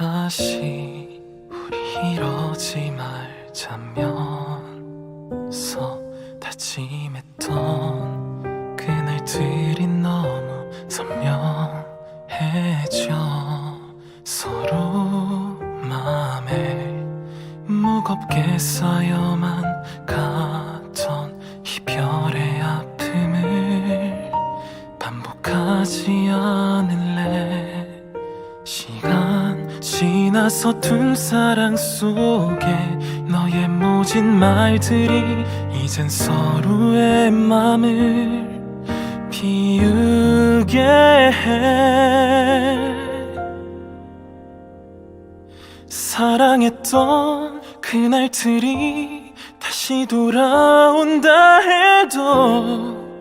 다시 우리 이러지 말자면서 다짐했던 그날들이 너무 선명해져 서로 마음에 무겁게 쌓여만 가던 이별의 아픔을 반복하지 않을 지나서 둔 사랑 속에 너의 모진 말들이 이젠 서로의 맘을 비우게 해. 사랑했던 그날들이 다시 돌아온다 해도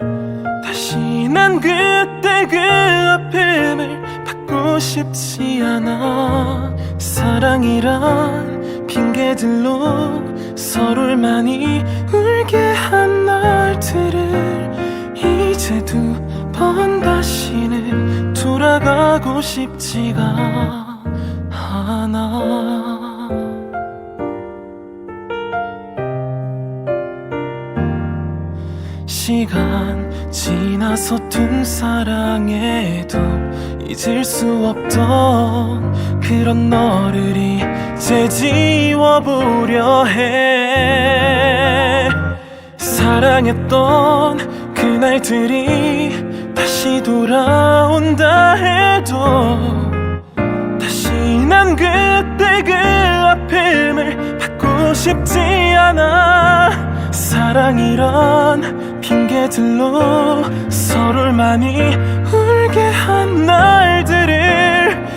다시 난 그때 그 아픔을 받고 싶지 않아. 사랑이란 핑계들로 서로를 많이 울게 한 날들을 이제 두 번 다시는 돌아가고 싶지가 않아 시간 지나서 둔 사랑에도 잊을 수 없던 그런 너를 이제 지워보려 해. 사랑했던 그날들이 다시 돌아온다 해도 다시 난 그때 그 아픔을 받고 싶지 않아. 사랑이란 핑계들로 서로를 많이 울게 한 날들을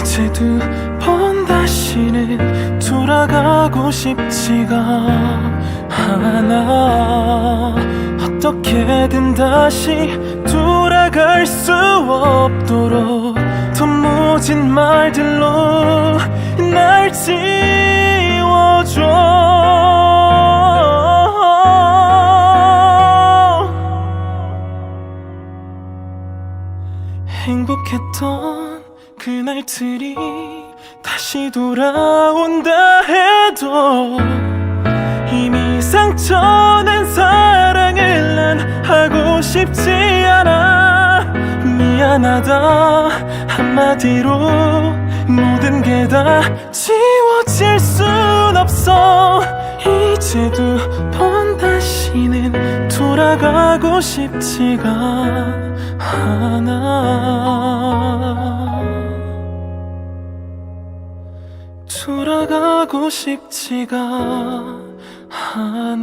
이제 두 번 다시는 돌아가고 싶지가 않아. 어떻게든 다시 돌아갈 수 없도록 더 모진 말들로 날 지워줘 행복했던 그날들이 다시 돌아온다 해도 이미 상처낸 사랑을 난 하고 싶지 않아. 미안하다. 한마디로 모든 게 다 지워질 순 없어. 이제 두 번 다시는 돌아가고 싶지가 않아. 돌아가고 싶지가 않아